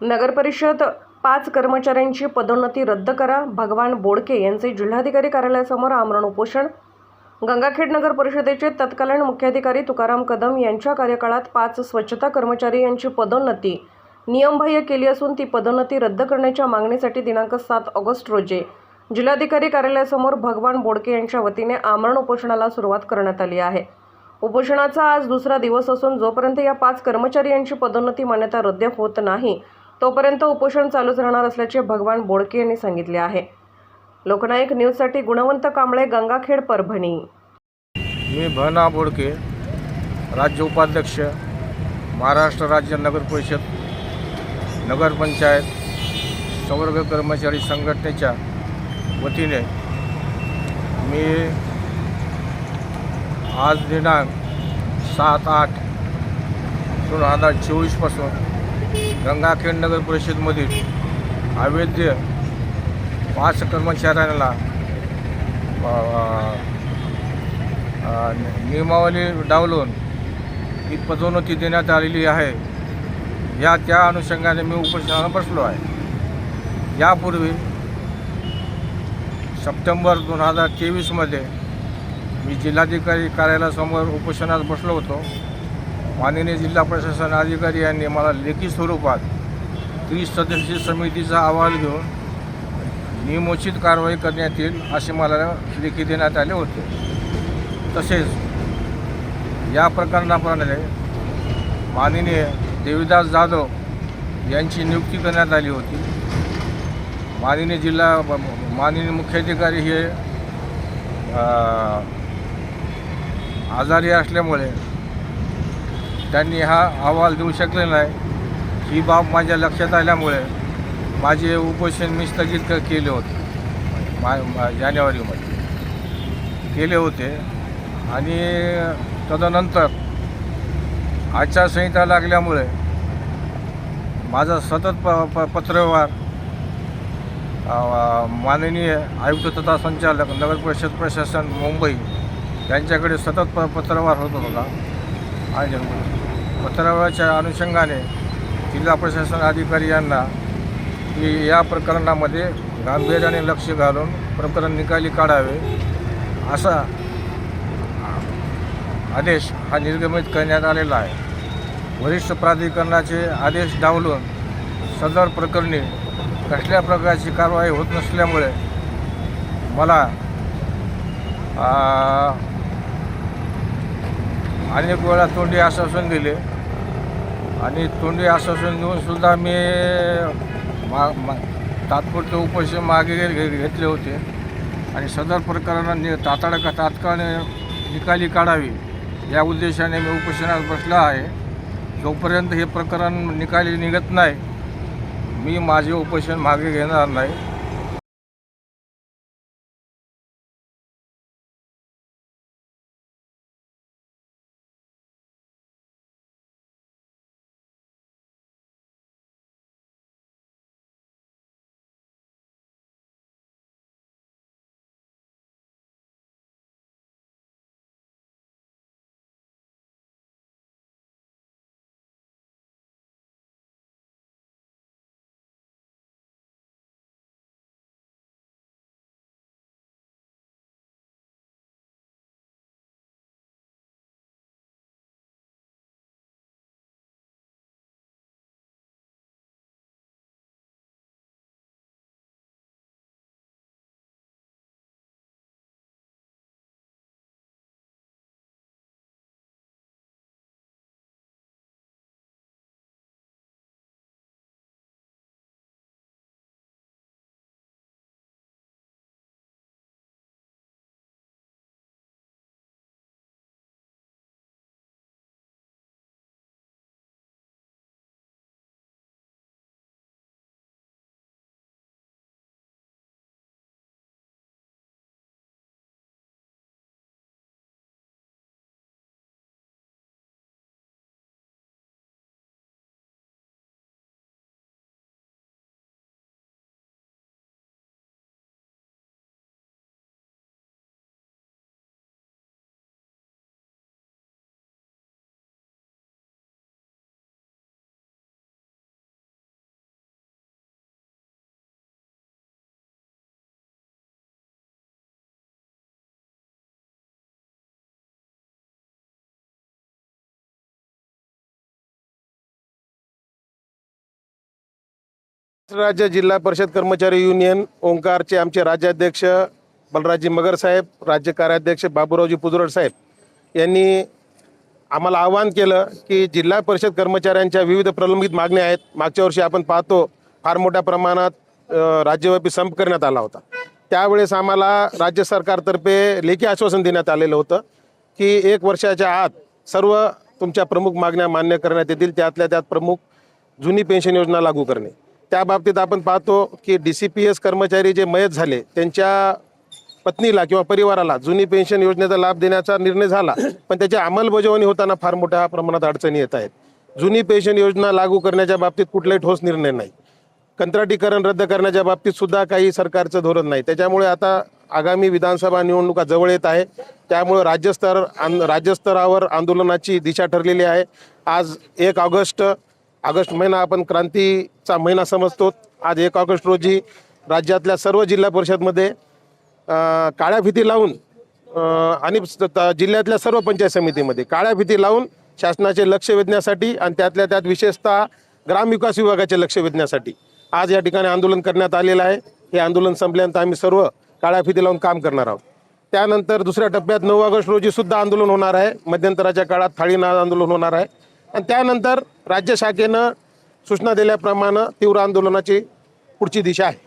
नगरपरिषद पाच कर्मचाऱ्यांची पदोन्नती रद्द करा. भगवान बोडके यांचे जिल्हाधिकारी कार्यालयासमोर आमरण उपोषण. गंगाखेड नगर परिषदेचे तत्कालीन मुख्याधिकारी तुकाराम कदम यांच्या कार्यकाळात पाच स्वच्छता कर्मचारी यांची पदोन्नती. नियमबाह्य केली असून ती पदोन्नती रद्द करण्याच्या मागणीसाठी दिनांक सात ऑगस्ट रोजी जिल्हाधिकारी कार्यालयासमोर भगवान बोडके यांच्या वतीने आमरण उपोषणाला सुरुवात करण्यात आली आहे. उपोषणाचा आज दुसरा दिवस असून जोपर्यंत या पाच कर्मचारी यांची पदोन्नती मान्यता रद्द होत नाही तोपर्यंत उपोषण चालूच राहणार असल्याचे भगवान बोडके यांनी सांगितले आहे. लोकनायक न्यूजसाठी गुणवंत कांबळे गंगाखेड परभणी. मी भना बोडके राज्य उपाध्यक्ष महाराष्ट्र राज्य नगर परिषद नगरपंचायत संवर्ग कर्मचारी संघटनेच्या वतीने मी आज दिनांक सात आठ दोन हजार चोवीसपासून गंगाखेड नगर परिषदमधील अवैध पाच कर्मचाऱ्यांना नियमावली डावलून ही पदोन्नती देण्यात आलेली आहे. या त्या अनुषंगाने मी उपोषणाला बसलो आहे. यापूर्वी सप्टेंबर दोन हजार तेवीसमध्ये मी जिल्हाधिकारी कार्यालयासमोर उपोषणात बसलो होतो. माननीय जिल्हा प्रशासन अधिकारी यांनी मला लेखी स्वरूपात त्रीस सदस्यीय समितीचा अहवाल घेऊन नियमोचित कारवाई करण्यात येईल असे मला लेखी देण्यात आले होते. तसेच या प्रकरणाप्रमाणे माननीय देवीदास जाधव यांची नियुक्ती करण्यात आली होती. माननीय जिल्हा माननीय मुख्याधिकारी हे आजारी असल्यामुळे त्यांनी हा अहवाल देऊ शकले नाही. ही बाब माझ्या लक्षात आल्यामुळे माझे उपोषण मी स्थगित क- केले होते. मा जानेवारीमध्ये. केले होते. आणि तदनंतर आचारसंहिता लागल्यामुळे माझा सतत प प पत्रव्यवहार माननीय आयुक्त तथा संचालक नगर परिषद प्रशासन मुंबई यांच्याकडे सतत प पत्रव्यवहार होत होता. आणि पत्रावळाच्या अनुषंगाने जिल्हा प्रशासन अधिकारी यांना की या प्रकरणामध्ये गांभीर्याने लक्ष घालून प्रकरण निकाली काढावे असा आदेश हा निर्गमित करण्यात आलेला आहे. वरिष्ठ प्राधिकरणाचे आदेश डावलून सदर प्रकरणी कसल्या प्रकारची कारवाई होत नसल्यामुळे मला अनेक वेळा तोंडी आश्वासन दिले. आणि तोंडी आश्वासन देऊन सुद्धा मी मा मा तात्पुरते उपोषण मागे घे- घेतले होते. आणि सदर प्रकरणाने तातड तात्काळ निकाली काढावी. या उद्देशाने मी उपोषणात बसला आहे. जोपर्यंत हे प्रकरण निकाली निघत नाही मी माझे उपोषण मागे घेणार नाही. राज्य जिल्हा परिषद कर्मचारी युनियन ओंकारचे आमचे राज्याध्यक्ष बलराजी मगर साहेब राज्य कार्याध्यक्ष बाबूरावजी पुजरड साहेब यांनी आम्हाला आवाहन केलं की जिल्हा परिषद कर्मचाऱ्यांच्या विविध प्रलंबित मागण्या आहेत. मागच्या वर्षी आपण पाहतो फार मोठ्या प्रमाणात राज्यव्यापी संप करण्यात आला होता. त्यावेळेस आम्हाला राज्य सरकारतर्फे लेखी आश्वासन देण्यात आलेलं होतं की एक वर्षाच्या आत सर्व तुमच्या प्रमुख मागण्या मान्य करण्यात येतील. त्यातल्या त्यात प्रमुख जुनी पेन्शन योजना लागू करणे. त्या बाबतीत आपण पाहतो की डी सी पी एस कर्मचारी जे मयत झाले त्यांच्या पत्नीला किंवा परिवाराला जुनी पेन्शन योजनेचा लाभ देण्याचा निर्णय झाला पण त्याची अंमलबजावणी होताना फार मोठ्या प्रमाणात अडचणी येत आहेत. जुनी पेन्शन योजना लागू करण्याच्या बाबतीत कुठलाही ठोस निर्णय नाही. कंत्राटीकरण रद्द करण्याच्या बाबतीत सुद्धा काही सरकारचं धोरण नाही. त्याच्यामुळे आता आगामी विधानसभा निवडणुका जवळ येत आहे. त्यामुळे राज्यस्तर आन राज्यस्तरावर आंदोलनाची दिशा ठरलेली आहे. आज एक ऑगस्ट ऑगस्ट महिना आपण क्रांतीचा महिना समजतो. आज एक ऑगस्ट रोजी राज्यातल्या सर्व जिल्हा परिषदमध्ये काळ्या भीती लावून आणि जिल्ह्यातल्या सर्व पंचायत समितीमध्ये काळ्या भीती लावून शासनाचे लक्ष वेधण्यासाठी आणि त्यातल्या त्यात विशेषतः ग्रामविकास विभागाचे लक्ष वेधण्यासाठी आज या ठिकाणी आंदोलन करण्यात आलेलं आहे. हे आंदोलन संपल्यानंतर आम्ही सर्व काळ्या फिती लावून काम करणार आहोत. त्यानंतर दुसऱ्या टप्प्यात नऊ ऑगस्ट रोजी सुद्धा आंदोलन होणार आहे. मध्यंतराच्या काळात थाळीनाद आंदोलन होणार आहे. आणि त्यानंतर राज्य शाखेनं सूचना दिल्याप्रमाणे तीव्र आंदोलनाची पुढची दिशा आहे.